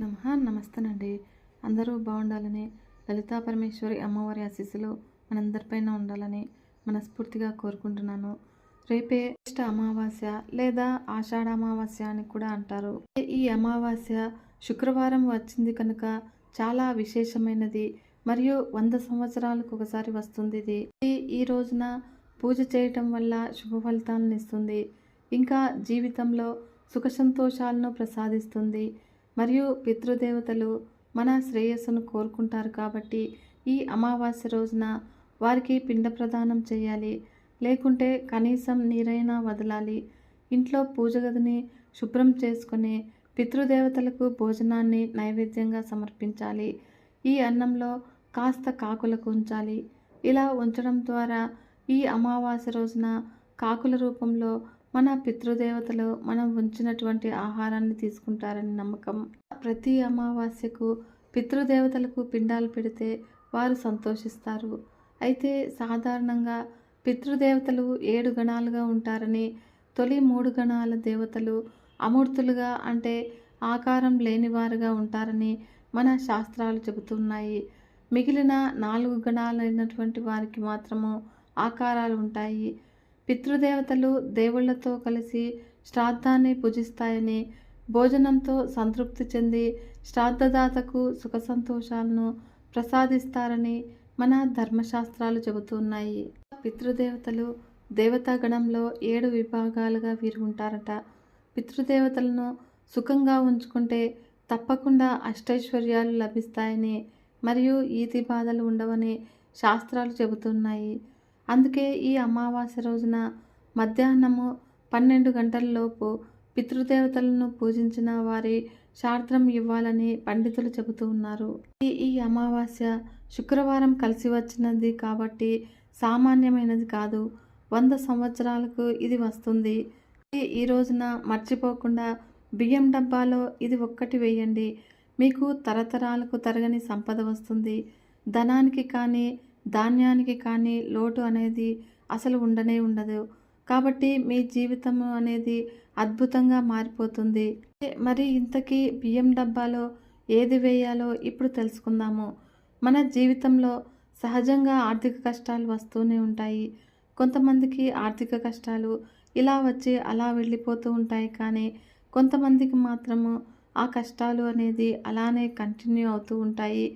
నమ నమస్తేనండి. అందరూ బాగుండాలని లలితా పరమేశ్వరి అమ్మవారి ఆశీస్సులు మనందరిపైన ఉండాలని మనస్ఫూర్తిగా కోరుకుంటున్నాను. రేపే జ్యేష్ఠ అమావాస్య లేదా ఆషాఢ అమావాస్య అని కూడా అంటారు. ఈ అమావాస్య శుక్రవారం వచ్చింది కనుక చాలా విశేషమైనది. మరియు వంద సంవత్సరాలకు ఒకసారి వస్తుంది ఇది. ఈ- ఈ రోజున పూజ చేయటం వల్ల శుభ ఫలితాలను ఇస్తుంది. ఇంకా జీవితంలో సుఖ సంతోషాలను ప్రసాదిస్తుంది. మరియు పితృదేవతలు మన శ్రేయస్సును కోరుకుంటారు కాబట్టి ఈ అమావాస్య రోజున వారికి పిండ ప్రదానం చేయాలి. లేకుంటే కనీసం నీరైనా వదలాలి. ఇంట్లో పూజ గదిని శుభ్రం చేసుకుని పితృదేవతలకు భోజనాన్ని నైవేద్యంగా సమర్పించాలి. ఈ అన్నంలో కాస్త కాకులకు ఉంచాలి. ఇలా ఉంచడం ద్వారా ఈ అమావాస్య రోజున కాకుల రూపంలో మన పితృదేవతలు మనం ఉంచినటువంటి ఆహారాన్ని తీసుకుంటారని నమ్మకం. ప్రతి అమావాస్యకు పితృదేవతలకు పిండాలు పెడితే వారు సంతోషిస్తారు. అయితే సాధారణంగా పితృదేవతలు ఏడు గణాలుగా ఉంటారని తొలి మూడు గణాల దేవతలు అమూర్తులుగా అంటే ఆకారం లేనివారుగా ఉంటారని మన శాస్త్రాలు చెబుతున్నాయి. మిగిలిన నాలుగు గణాలైనటువంటి వారికి మాత్రము ఆకారాలు ఉంటాయి. పితృదేవతలు దేవుళ్ళతో కలిసి శ్రాద్ధాన్ని పూజిస్తాయని భోజనంతో సంతృప్తి చెంది శ్రాద్ధదాతకు సుఖ సంతోషాలను ప్రసాదిస్తారని మన ధర్మశాస్త్రాలు చెబుతున్నాయి పితృదేవతలు దేవతాగణంలో ఏడు విభాగాలుగా వీరు ఉంటారట. పితృదేవతలను సుఖంగా ఉంచుకుంటే తప్పకుండా అష్టైశ్వర్యాలు లభిస్తాయని మరియు ఈతి బాధలు ఉండవని శాస్త్రాలు చెబుతున్నాయి అందుకే ఈ అమావాస్య రోజున మధ్యాహ్నము పన్నెండు గంటలలోపు పితృదేవతలను పూజించిన వారి శాస్త్రం ఇవ్వాలని పండితులు చెబుతూ ఉన్నారు. ఈ ఈ అమావాస్య శుక్రవారం కలిసి వచ్చినది కాబట్టి సామాన్యమైనది కాదు. వంద సంవత్సరాలకు ఇది వస్తుంది. ఈ రోజున మర్చిపోకుండా బియ్యం డబ్బాలో ఇది ఒక్కటి వేయండి. మీకు తరతరాలకు తరగని సంపద వస్తుంది. ధనానికి కానీ ధాన్యానికి కానీ లోటు అనేది అసలు ఉండనే ఉండదు. కాబట్టి మీ జీవితం అనేది అద్భుతంగా మారిపోతుంది. మరి ఇంతకీ బియ్యం డబ్బాలో ఏది వేయాలో ఇప్పుడు తెలుసుకుందాము. మన జీవితంలో సహజంగా ఆర్థిక కష్టాలు వస్తూనే ఉంటాయి. కొంతమందికి ఆర్థిక కష్టాలు ఇలా వచ్చి అలా వెళ్ళిపోతూ ఉంటాయి కానీ కొంతమందికి మాత్రము ఆ కష్టాలు అనేది అలానే కంటిన్యూ అవుతూ ఉంటాయి.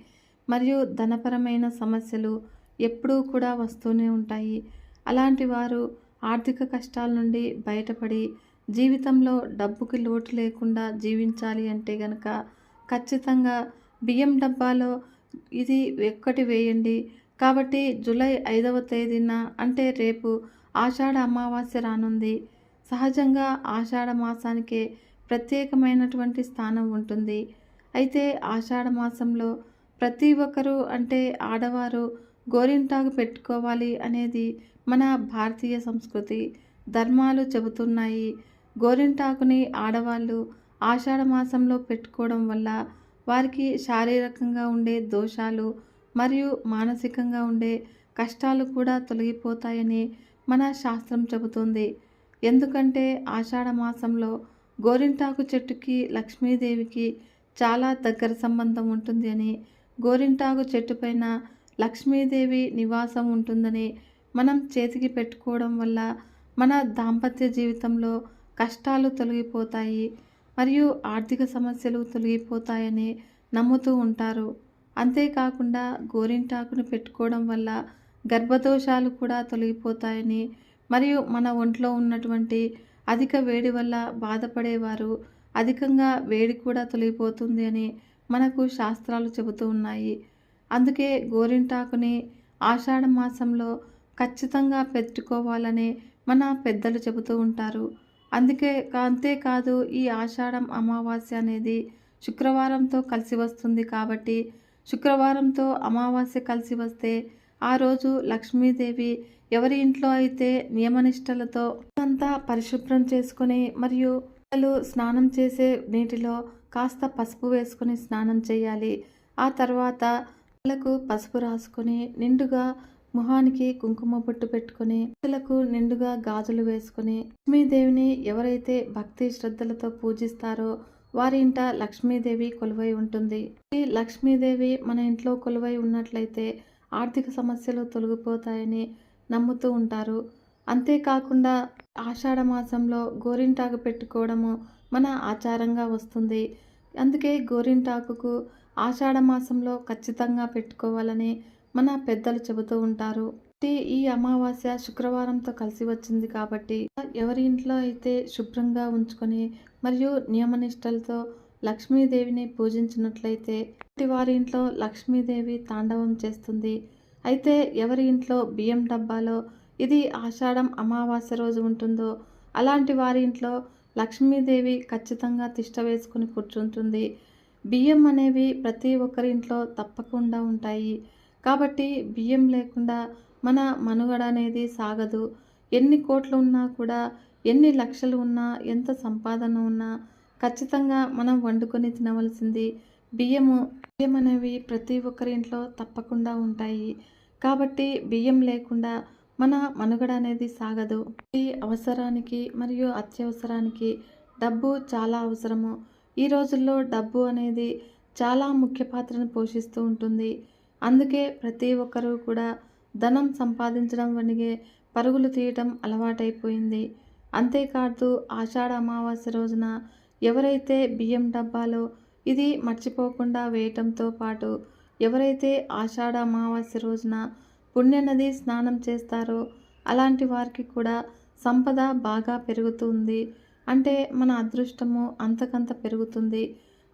మరియు ధనపరమైన సమస్యలు ఎప్పుడూ కూడా వస్తూనే ఉంటాయి. అలాంటి వారు ఆర్థిక కష్టాల నుండి బయటపడి జీవితంలో డబ్బుకి లోటు లేకుండా జీవించాలి అంటే గనక ఖచ్చితంగా బియ్యం డబ్బాలో ఇది ఒక్కటి వేయండి. కాబట్టి జూలై ఐదవ తేదీన అంటే రేపు ఆషాఢ అమావాస్య రానుంది. సహజంగా ఆషాఢ మాసానికే ప్రత్యేకమైనటువంటి స్థానం ఉంటుంది. అయితే ఆషాఢ మాసంలో ప్రతి ఒక్కరూ అంటే ఆడవారు గోరింటాకు పెట్టుకోవాలి అనేది మన భారతీయ సంస్కృతి. ధర్మాలు చెబుతున్నాయి. గోరింటాకుని ఆడవాళ్ళు ఆషాఢ మాసంలో పెట్టుకోవడం వల్ల వారికి శారీరకంగా ఉండే దోషాలు మరియు మానసికంగా ఉండే కష్టాలు కూడా తొలగిపోతాయని మన శాస్త్రం చెబుతుంది. ఎందుకంటే ఆషాఢ మాసంలో గోరింటాకు చెట్టుకి లక్ష్మీదేవికి చాలా దగ్గర సంబంధం ఉంటుంది అని గోరింటాకు చెట్టు పైన లక్ష్మీదేవి నివాసం ఉంటుందని మనం చేతికి పెట్టుకోవడం వల్ల మన దాంపత్య జీవితంలో కష్టాలు తొలగిపోతాయి మరియు ఆర్థిక సమస్యలు తొలగిపోతాయని నమ్ముతూ ఉంటారు. అంతేకాకుండా గోరింటాకును పెట్టుకోవడం వల్ల గర్భదోషాలు కూడా తొలగిపోతాయని మరియు మన ఒంట్లో ఉన్నటువంటి అధిక వేడి వల్ల బాధపడేవారు అధికంగా వేడి కూడా తొలగిపోతుంది అని మనకు శాస్త్రాలు చెబుతూ ఉన్నాయి. అందుకే గోరింటాకుని ఆషాఢ మాసంలో ఖచ్చితంగా పెట్టుకోవాలని మన పెద్దలు చెబుతూ ఉంటారు. అందుకే అంతేకాదు ఈ ఆషాఢం అమావాస్య అనేది శుక్రవారంతో కలిసి వస్తుంది కాబట్టి శుక్రవారంతో అమావాస్య కలిసి వస్తే ఆ రోజు లక్ష్మీదేవి ఎవరి ఇంట్లో అయితే నియమనిష్టలతో అంతా పరిశుభ్రం చేసుకొని మరియు పిల్లలు స్నానం చేసే నీటిలో కాస్త పసుపు వేసుకొని స్నానం చేయాలి. ఆ తర్వాత కళ్ళకు పసుపు రాసుకొని నిండుగా ముఖానికి కుంకుమ బొట్టు పెట్టుకొని పిల్లలకు నిండుగా గాజులు వేసుకొని లక్ష్మీదేవిని ఎవరైతే భక్తి శ్రద్ధలతో పూజిస్తారో వారి ఇంట లక్ష్మీదేవి కొలువై ఉంటుంది. ఈ లక్ష్మీదేవి మన ఇంట్లో కొలువై ఉన్నట్లయితే ఆర్థిక సమస్యలు తొలగిపోతాయని నమ్ముతూ ఉంటారు. అంతేకాకుండా ఆషాఢ మాసంలో గోరింటాకు పెట్టుకోవడము మన ఆచారంగా వస్తుంది. అందుకే గోరింటాకుకు ఆషాఢ మాసంలో ఖచ్చితంగా పెట్టుకోవాలని మన పెద్దలు చెబుతూ ఉంటారు. ఈ అమావాస్య శుక్రవారంతో కలిసి వచ్చింది కాబట్టి ఎవరి ఇంట్లో అయితే శుభ్రంగా ఉంచుకొని మరియు నియమనిష్టలతో లక్ష్మీదేవిని పూజించినట్లయితే వారి ఇంట్లో లక్ష్మీదేవి తాండవం చేస్తుంది. అయితే ఎవరి ఇంట్లో బియ్యం డబ్బాలో ఇది ఆషాఢం అమావాస్య రోజు ఉంటుందో అలాంటి వారి ఇంట్లో లక్ష్మీదేవి ఖచ్చితంగా తిష్ట వేసుకుని కూర్చుంటుంది. బియ్యం అనేవి ప్రతి ఒక్కరి ఇంట్లో తప్పకుండా ఉంటాయి. కాబట్టి బియ్యం లేకుండా మన మనుగడ అనేది సాగదు. ఎన్ని కోట్లు ఉన్నా కూడా ఎన్ని లక్షలు ఉన్నా ఎంత సంపాదన ఉన్నా ఖచ్చితంగా మనం వండుకొని తినవలసింది బియ్యము. బియ్యం అనేవి ప్రతి ఒక్కరి ఇంట్లో తప్పకుండా ఉంటాయి. కాబట్టి బియ్యం లేకుండా మన మనుగడ అనేది సాగదు. ఈ అవసరానికి మరియు అత్యవసరానికి డబ్బు చాలా అవసరము. ఈ రోజుల్లో డబ్బు అనేది చాలా ముఖ్య పాత్రను పోషిస్తూ ఉంటుంది. అందుకే ప్రతి ఒక్కరూ కూడా ధనం సంపాదించడం వనిగే పరుగులు తీయటం అలవాటైపోయింది. అంతేకాదు ఆషాఢ అమావాస్య రోజున ఎవరైతే బియ్యం డబ్బాలో ఇది మర్చిపోకుండా వేయటంతో పాటు ఎవరైతే ఆషాఢ అమావాస్య రోజున పుణ్యనది స్నానం చేస్తారో అలాంటి వారికి కూడా సంపద బాగా పెరుగుతుంది. అంటే మన అదృష్టము అంతకంత పెరుగుతుంది.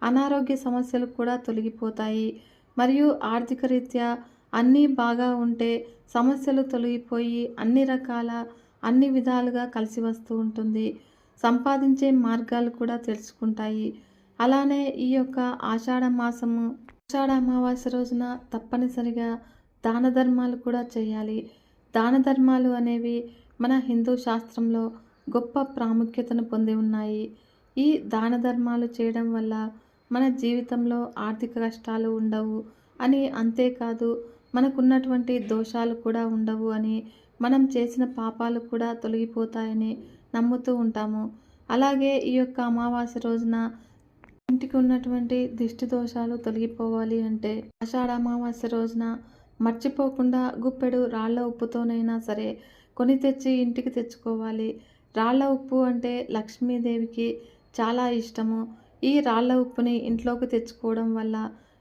అనారోగ్య సమస్యలు కూడా తొలగిపోతాయి. మరియు ఆర్థిక రీత్యా అన్నీ బాగా ఉంటే సమస్యలు తొలగిపోయి అన్ని రకాల అన్ని విధాలుగా కలిసి వస్తూ ఉంటుంది. సంపాదించే మార్గాలు కూడా తెలుసుకుంటాయి. అలానే ఈ యొక్క ఆషాఢ మాసము ఆషాఢ అమావాస్య రోజున తప్పనిసరిగా దాన ధర్మాలు కూడా చేయాలి. దాన ధర్మాలు అనేవి మన హిందూ శాస్త్రంలో గొప్ప ప్రాముఖ్యతను పొంది ఉన్నాయి. ఈ దాన ధర్మాలు చేయడం వల్ల మన జీవితంలో ఆర్థిక కష్టాలు ఉండవు అని అంతేకాదు మనకున్నటువంటి దోషాలు కూడా ఉండవు అని మనం చేసిన పాపాలు కూడా తొలగిపోతాయని నమ్ముతూ ఉంటాము. అలాగే ఈ యొక్క అమావాస్య రోజున ఇంటికి ఉన్నటువంటి దిష్టి దోషాలు తొలగిపోవాలి అంటే ఆషాఢ అమావాస్య రోజున మర్చిపోకుండా గుప్పెడు రాళ్ళ ఉప్పుతోనైనా సరే కొని తెచ్చి ఇంటికి తెచ్చుకోవాలి. రాళ్ళ ఉప్పు అంటే లక్ష్మీదేవికి చాలా ఇష్టము. ఈ రాళ్ళ ఉప్పుని ఇంట్లోకి తెచ్చుకోవడం వల్ల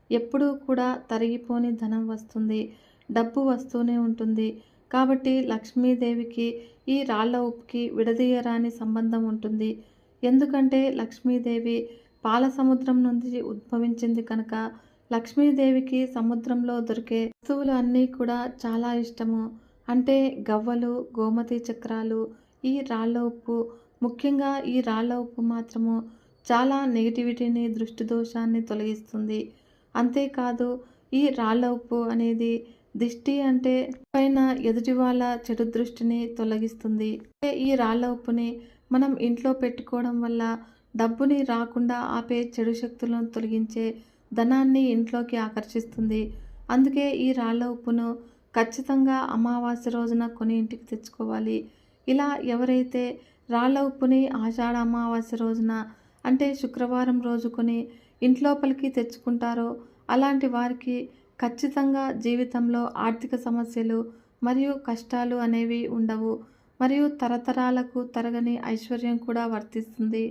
ఎప్పుడూ కూడా తరిగిపోని ధనం వస్తుంది. డబ్బు వస్తూనే ఉంటుంది. కాబట్టి లక్ష్మీదేవికి ఈ రాళ్ళ ఉప్పుకి విడదీయరాని సంబంధం ఉంటుంది. ఎందుకంటే లక్ష్మీదేవి పాల సముద్రం నుంచి ఉద్భవించింది కనుక లక్ష్మీదేవికి సముద్రంలో దొరికే వస్తువులు అన్నీ కూడా చాలా ఇష్టము. అంటే గవ్వలు గోమతి చక్రాలు ఈ రాళ్ళ ఉప్పు. ముఖ్యంగా ఈ రాళ్ళ ఉప్పు మాత్రము చాలా నెగిటివిటీని దృష్టి దోషాన్ని తొలగిస్తుంది. అంతేకాదు ఈ రాళ్ళ ఉప్పు అనేది దిష్టి అంటే పైన ఎదుటి వాళ్ళ చెడు దృష్టిని తొలగిస్తుంది. ఈ రాళ్ళ ఉప్పుని మనం ఇంట్లో పెట్టుకోవడం వల్ల డబ్బుని రాకుండా ఆపే చెడు శక్తులను తొలగించే ధనాన్ని ఇంట్లోకి ఆకర్షిస్తుంది. అందుకే ఈ రాళ్ళ ఉప్పును ఖచ్చితంగా అమావాస్య రోజున కొని ఇంటికి తెచ్చుకోవాలి. ఇలా ఎవరైతే రాళ్ళ ఉప్పుని ఆషాఢ అమావాస్య రోజున అంటే శుక్రవారం రోజు కొని ఇంట్లోపలికి తెచ్చుకుంటారో అలాంటి వారికి ఖచ్చితంగా జీవితంలో ఆర్థిక సమస్యలు మరియు కష్టాలు అనేవి ఉండవు. మరియు తరతరాలకు తరగని ఐశ్వర్యం కూడా వర్తిస్తుంది.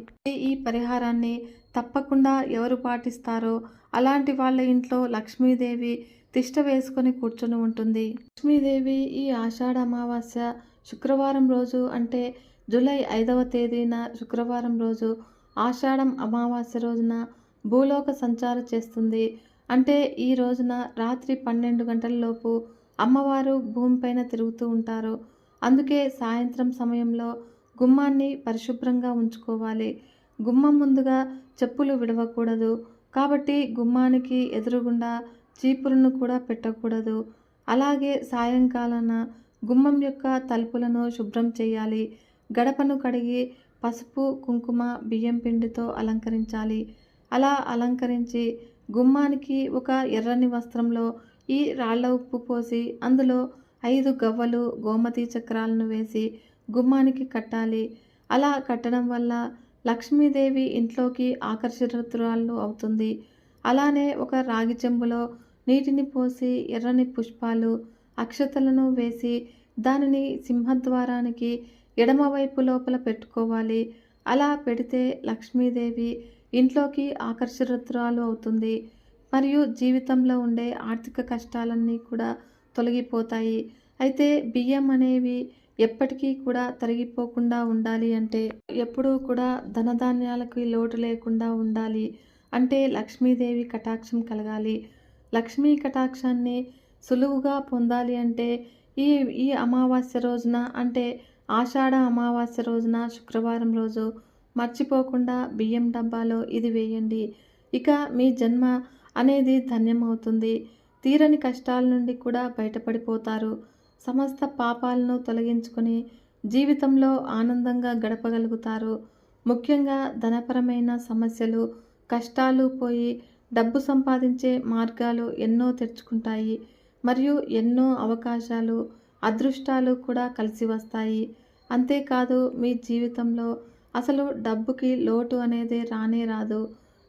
ఈ పరిహారాన్ని తప్పకుండా ఎవరు పాటిస్తారో అలాంటి వాళ్ళ ఇంట్లో లక్ష్మీదేవి తిష్ట వేసుకొని కూర్చొని ఉంటుంది. లక్ష్మీదేవి ఈ ఆషాఢ అమావాస్య శుక్రవారం రోజు అంటే జూలై ఐదవ తేదీన శుక్రవారం రోజు ఆషాఢం అమావాస్య రోజున భూలోక సంచార చేస్తుంది. అంటే ఈ రోజున రాత్రి పన్నెండు గంటలలోపు అమ్మవారు భూమిపైన తిరుగుతూ ఉంటారు. అందుకే సాయంత్రం సమయంలో గుమ్మాన్ని పరిశుభ్రంగా ఉంచుకోవాలి. గుమ్మం ముందుగా చెప్పులు విడవకూడదు. కాబట్టి గుమ్మానికి ఎదురుగుండా చీపురును కూడా పెట్టకూడదు. అలాగే సాయంకాలాన గుమ్మం యొక్క తలుపులను శుభ్రం చేయాలి. గడపను కడిగి పసుపు కుంకుమ బియ్యం పిండితో అలంకరించాలి. అలా అలంకరించి గుమ్మానికి ఒక ఎర్రని వస్త్రంలో ఈ రాళ్ళ ఉప్పు పోసి అందులో ఐదు గవ్వలు గోమతి చక్రాలను వేసి గుమ్మానికి కట్టాలి. అలా కట్టడం వల్ల లక్ష్మీదేవి ఇంట్లోకి ఆకర్షితురాలు అవుతుంది. అలానే ఒక రాగి చెంబులో నీటిని పోసి ఎర్రని పుష్పాలు అక్షతలను వేసి దానిని సింహద్వారానికి ఎడమవైపు లోపల పెట్టుకోవాలి. అలా పెడితే లక్ష్మీదేవి ఇంట్లోకి ఆకర్షితురాలు అవుతుంది. మరియు జీవితంలో ఉండే ఆర్థిక కష్టాలన్నీ కూడా తొలగిపోతాయి. అయితే బియ్యం అనేవి ఎప్పటికీ కూడా తరిగిపోకుండా ఉండాలి అంటే ఎప్పుడూ కూడా ధనధాన్యాలకి లోటు లేకుండా ఉండాలి అంటే లక్ష్మీదేవి కటాక్షం కలగాలి. లక్ష్మీ కటాక్షాన్ని సులువుగా పొందాలి అంటే ఈ ఈ అమావాస్య రోజున అంటే ఆషాఢ అమావాస్య రోజున శుక్రవారం రోజు మర్చిపోకుండా బియ్యం డబ్బాలో ఇది వేయండి. ఇక మీ జన్మ అనేది ధన్యమవుతుంది. తీరని కష్టాల నుండి కూడా బయటపడిపోతారు. సమస్త పాపాలను తొలగించుకొని జీవితంలో ఆనందంగా గడపగలుగుతారు. ముఖ్యంగా ధనపరమైన సమస్యలు కష్టాలు పోయి డబ్బు సంపాదించే మార్గాలు ఎన్నో తెరుచుకుంటాయి. మరియు ఎన్నో అవకాశాలు అదృష్టాలు కూడా కలిసి వస్తాయి. అంతేకాదు మీ జీవితంలో అసలు డబ్బుకి లోటు అనేది రానే రాదు.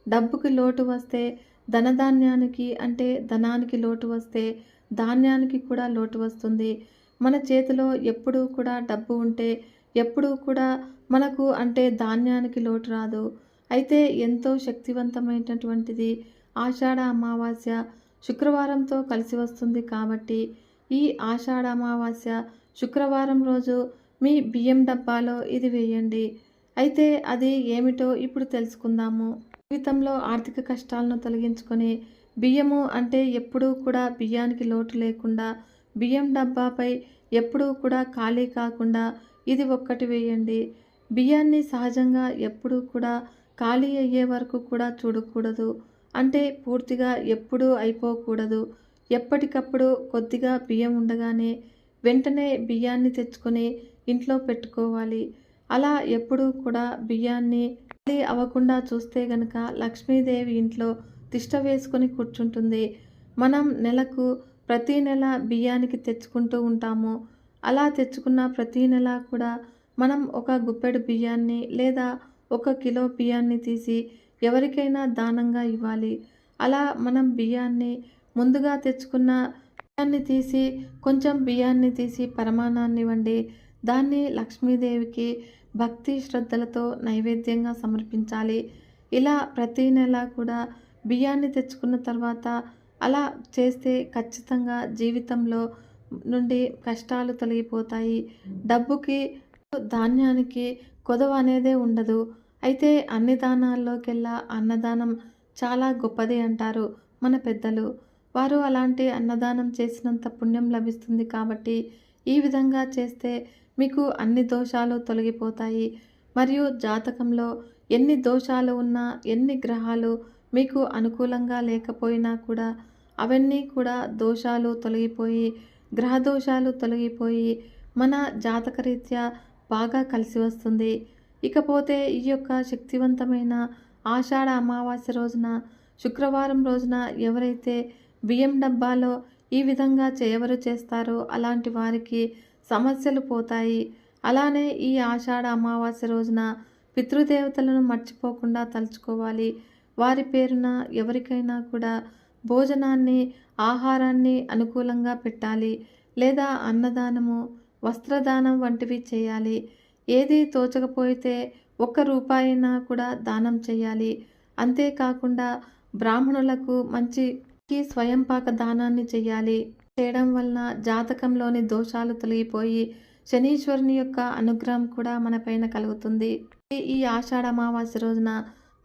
డబ్బుకి లోటు వస్తే ధనధాన్యానికి అంటే ధనానికి లోటు వస్తే ధాన్యానికి కూడా లోటు వస్తుంది. మన చేతిలో ఎప్పుడూ కూడా డబ్బు ఉంటే ఎప్పుడూ కూడా మనకు అంటే ధాన్యానికి లోటు రాదు. అయితే ఎంతో శక్తివంతమైనటువంటిది ఆషాఢ అమావాస్య శుక్రవారంతో కలిసి వస్తుంది కాబట్టి ఈ ఆషాఢ అమావాస్య శుక్రవారం రోజు మీ బియ్యం డబ్బాలో ఇది వేయండి. అయితే అది ఏమిటో ఇప్పుడు తెలుసుకుందాము. జీవితంలో ఆర్థిక కష్టాలను తొలగించుకొని బియ్యము అంటే ఎప్పుడూ కూడా బియ్యానికి లోటు లేకుండా బియ్యం డబ్బాపై ఎప్పుడూ కూడా ఖాళీ కాకుండా ఇది ఒక్కటి వేయండి. బియ్యాన్ని సహజంగా ఎప్పుడూ కూడా ఖాళీ అయ్యే వరకు కూడా చూడకూడదు. అంటే పూర్తిగా ఎప్పుడూ అయిపోకూడదు. ఎప్పటికప్పుడు కొద్దిగా బియ్యం ఉండగానే వెంటనే బియ్యాన్ని తెచ్చుకొని ఇంట్లో పెట్టుకోవాలి. అలా ఎప్పుడూ కూడా బియ్యాన్ని ఖాళీ అవ్వకుండా చూస్తే గనక లక్ష్మీదేవి ఇంట్లో తిష్ట వేసుకొని కూర్చుంటుంది. మనం నెలకు ప్రతీ నెల బియ్యానికి తెచ్చుకుంటూ ఉంటాము. అలా తెచ్చుకున్న ప్రతీ నెల కూడా మనం ఒక గుప్పెడు బియ్యాన్ని లేదా ఒక కిలో బియ్యాన్ని తీసి ఎవరికైనా దానంగా ఇవ్వాలి. అలా మనం బియ్యాన్ని ముందుగా తెచ్చుకున్న బియ్యాన్ని తీసి కొంచెం బియ్యాన్ని తీసి పరమాణాన్ని వండి దాన్ని లక్ష్మీదేవికి భక్తి శ్రద్ధలతో నైవేద్యంగా సమర్పించాలి. ఇలా ప్రతీ నెల కూడా బియ్యాన్ని తెచ్చుకున్న తర్వాత అలా చేస్తే ఖచ్చితంగా జీవితంలో నుండి కష్టాలు తొలగిపోతాయి. డబ్బుకి ధాన్యానికి కొదవ అనేదే ఉండదు. అయితే అన్ని దానాల్లోకెల్లా అన్నదానం చాలా గొప్పది అంటారు మన పెద్దలు. వారు అలాంటి అన్నదానం చేసినంత పుణ్యం లభిస్తుంది కాబట్టి ఈ విధంగా చేస్తే మీకు అన్ని దోషాలు తొలగిపోతాయి. మరియు జాతకంలో ఎన్ని దోషాలు ఉన్నా ఎన్ని గ్రహాలు మీకు అనుకూలంగా లేకపోయినా కూడా అవన్నీ కూడా దోషాలు తొలగిపోయి గ్రహ దోషాలు తొలగిపోయి మన జాతకరీత్యా బాగా కలిసి వస్తుంది. ఇకపోతే ఈ యొక్క శక్తివంతమైన ఆషాఢ అమావాస్య రోజున శుక్రవారం రోజున ఎవరైతే బియ్యం డబ్బాలో ఈ విధంగా చేయవరు చేస్తారో అలాంటి వారికి సమస్యలు పోతాయి. అలానే ఈ ఆషాఢ అమావాస్య రోజున పితృదేవతలను మర్చిపోకుండా తలుచుకోవాలి. వారి పేరున ఎవరికైనా కూడా భోజనాన్ని ఆహారాన్ని అనుకూలంగా పెట్టాలి లేదా అన్నదానము వస్త్రదానం వంటివి చేయాలి. ఏది తోచకపోతే ఒక్క రూపాయినా కూడా దానం చేయాలి అంతేకాకుండా బ్రాహ్మణులకు మంచి స్వయంపాక దానాన్ని చేయాలి చేయడం వలన జాతకంలోని దోషాలు తొలగిపోయి శనీశ్వరుని యొక్క అనుగ్రహం కూడా మనపైన కలుగుతుంది. ఈ ఆషాఢ అమావాస్య రోజున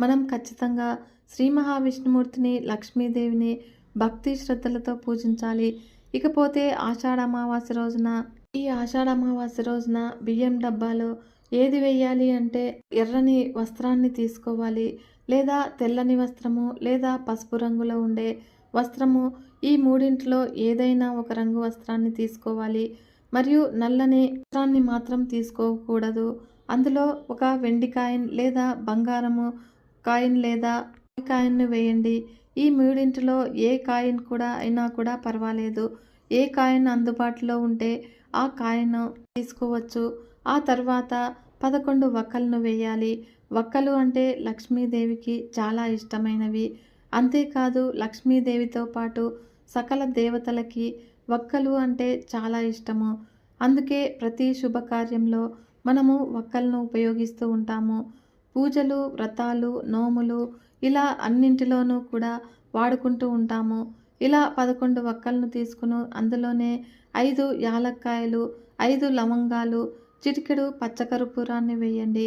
మనం ఖచ్చితంగా శ్రీ మహావిష్ణుమూర్తిని లక్ష్మీదేవిని భక్తి శ్రద్ధలతో పూజించాలి. ఇకపోతే ఆషాఢ అమావాస్య రోజున ఈ ఆషాఢ అమావాస్య రోజున బియ్యం డబ్బాలో ఏది వేయాలి అంటే ఎర్రని వస్త్రాన్ని తీసుకోవాలి లేదా తెల్లని వస్త్రము లేదా పసుపు రంగులో ఉండే వస్త్రము. ఈ మూడింటిలో ఏదైనా ఒక రంగు వస్త్రాన్ని తీసుకోవాలి. మరియు నల్లని వస్త్రాన్ని మాత్రం తీసుకోకూడదు. అందులో ఒక వెండి కాయిన్ లేదా బంగారము కాయిన్ లేదా కాయిన్ను వేయండి. ఈ మూడింటిలో ఏ కాయిన్ కూడా అయినా కూడా పర్వాలేదు. ఏ కాయిన్ అందుబాటులో ఉంటే ఆ కాయను తీసుకోవచ్చు. ఆ తర్వాత పదకొండు వక్కలను వేయాలి. వక్కలు అంటే లక్ష్మీదేవికి చాలా ఇష్టమైనవి. అంతేకాదు లక్ష్మీదేవితో పాటు సకల దేవతలకి వక్కలు అంటే చాలా ఇష్టము. అందుకే ప్రతి శుభకార్యంలో మనము వక్కలను ఉపయోగిస్తూ ఉంటాము. పూజలు వ్రతాలు నోములు ఇలా అన్నింటిలోనూ కూడా వాడుకుంటూ ఉంటాము. ఇలా పదకొండు వక్కలను తీసుకుని అందులోనే ఐదు యాలక్కాయలు ఐదు లవంగాలు చిటికెడు పచ్చకర్పూరాన్ని వేయండి.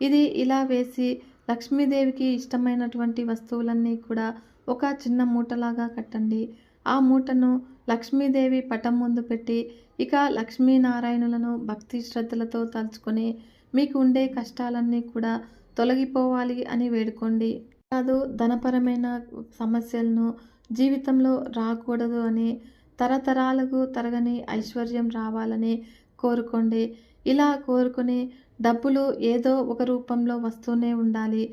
ఇది ఇలా వేసి లక్ష్మీదేవికి ఇష్టమైనటువంటి వస్తువులన్నీ కూడా ఒక చిన్న మూటలాగా కట్టండి. ఆ మూటను లక్ష్మీదేవి పటం ముందు పెట్టి ఇక లక్ష్మీనారాయణులను భక్తి శ్రద్ధలతో తలుచుకొని మీకు ఉండే కష్టాలన్నీ కూడా తొలగిపోవాలి అని వేడుకోండి. కాదు ధనపరమైన సమస్యలను జీవితంలో రాకూడదు అని తరతరాలకు తరగని ఐశ్వర్యం రావాలని కోరుకోండి ఇలా కోరుకుని డబ్బులు ఏదో ఒక రూపంలో వస్తూనే ఉండాలి.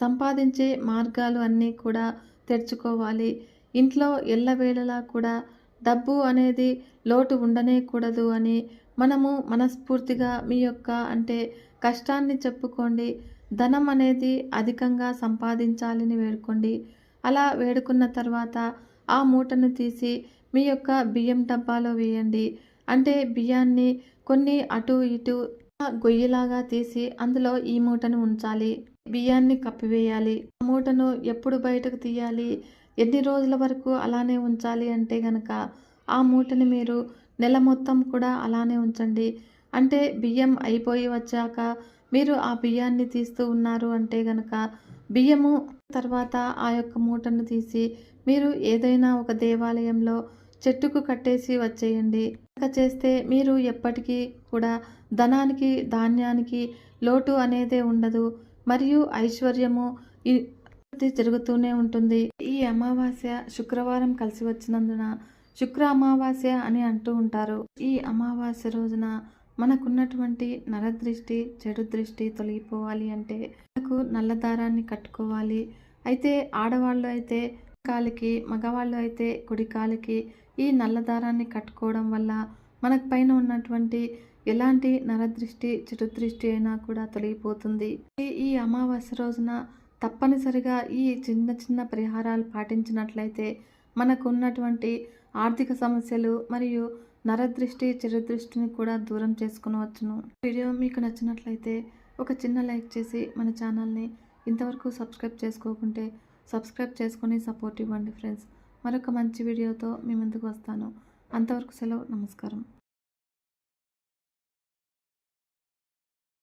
సంపాదించే మార్గాలు అన్నీ కూడా తెరుచుకోవాలి. ఇంట్లో ఎల్లవేళలా కూడా డబ్బు అనేది లోటు ఉండనే కూడదు అని మనము మనస్ఫూర్తిగా మీ యొక్క అంటే కష్టాన్ని చెప్పుకోండి. ధనం అనేది అధికంగా సంపాదించాలని వేడుకోండి. అలా వేడుకున్న తర్వాత ఆ మూటను తీసి మీ యొక్క బియ్యం డబ్బాలో వేయండి. అంటే బియ్యాన్ని కొన్ని అటు ఇటు గొయ్యిలాగా తీసి అందులో ఈ మూటను ఉంచాలి. బియ్యాన్ని కప్పివేయాలి. ఆ మూటను ఎప్పుడు బయటకు తీయాలి? ఎన్ని రోజుల వరకు అలానే ఉంచాలి అంటే గనక ఆ మూటని మీరు నెల మొత్తం కూడా అలానే ఉంచండి. అంటే బియ్యం అయిపోయి వచ్చాక మీరు ఆ బియ్యాన్ని తీస్తూ ఉన్నారు అంటే గనక బియ్యము తర్వాత ఆ యొక్క మూటను తీసి మీరు ఏదైనా ఒక దేవాలయంలో చెట్టుకు కట్టేసి వచ్చేయండి. ఇక చేస్తే మీరు ఎప్పటికీ కూడా ధనానికి ధాన్యానికి లోటు అనేదే ఉండదు. మరియు ఐశ్వర్యము జరుగుతూనే ఉంటుంది. ఈ అమావాస్య శుక్రవారం కలిసి వచ్చినందున శుక్ర అమావాస్య అని అంటూ ఉంటారు. ఈ అమావాస్య రోజున మనకున్నటువంటి నరదృష్టి చెడు దృష్టి తొలగిపోవాలి అంటే మనకు నల్ల దారాన్ని కట్టుకోవాలి. అయితే ఆడవాళ్ళు అయితే కాలికి మగవాళ్ళు అయితే కుడి కాలికి ఈ నల్ల దారాన్ని కట్టుకోవడం వల్ల మనకు పైన ఉన్నటువంటి ఎలాంటి నరదృష్టి చెడు దృష్టి అయినా కూడా తొలగిపోతుంది. ఈ- ఈ అమావాస్య రోజున తప్పనిసరిగా ఈ చిన్న చిన్న పరిహారాలు పాటించినట్లయితే మనకు ఉన్నటువంటి ఆర్థిక సమస్యలు మరియు నరదృష్టి చిరుదృష్టిని కూడా దూరం చేసుకునవచ్చును. వీడియో మీకు నచ్చినట్లయితే ఒక చిన్న లైక్ చేసి మన ఛానల్ని ఇంతవరకు సబ్స్క్రైబ్ చేసుకోకుంటే సబ్స్క్రైబ్ చేసుకొని సపోర్ట్ ఇవ్వండి ఫ్రెండ్స్. మరొక మంచి వీడియోతో మీ ముందుకు వస్తాను. అంతవరకు సెలవు. నమస్కారం.